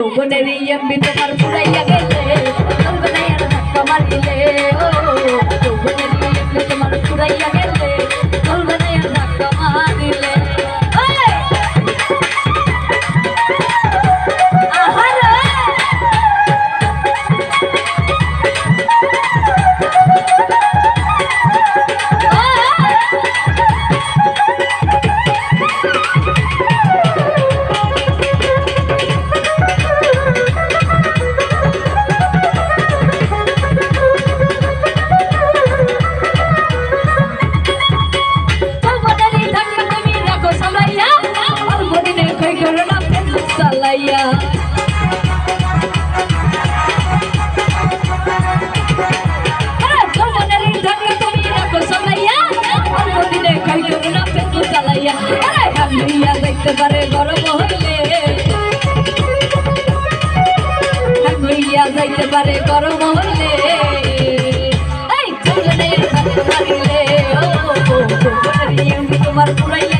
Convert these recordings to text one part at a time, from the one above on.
నువ్వు నెయ్యం మీద మరుపుడయ్యగల থাকতে পারে গরম হইলে ঘুরিয়া যাইতে পারে গরম হইলে এই চলে তোমার পুরাইলে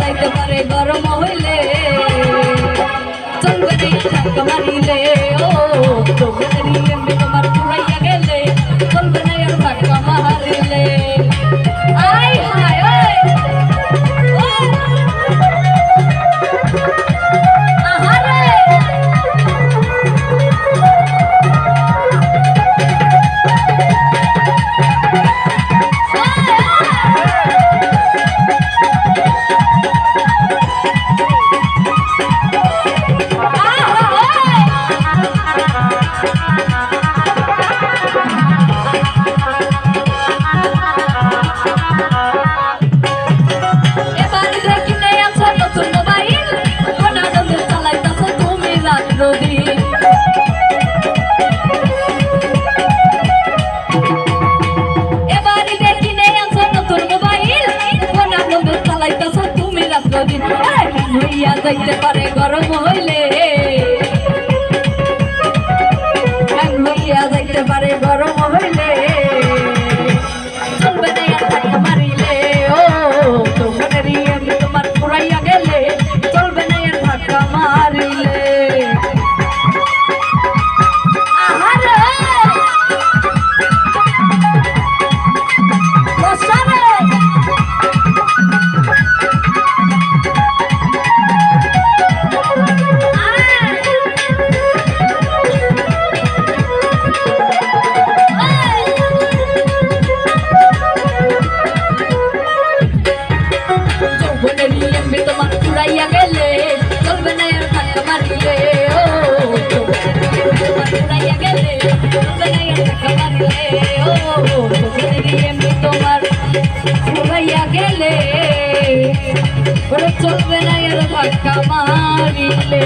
যাইতে পারে গরম হইলে। চলবে মারিলে ও চলবে যদি হইয়া যাইতে পারে গরম হইলে। চলবে না এর ধাক্কা মারিলে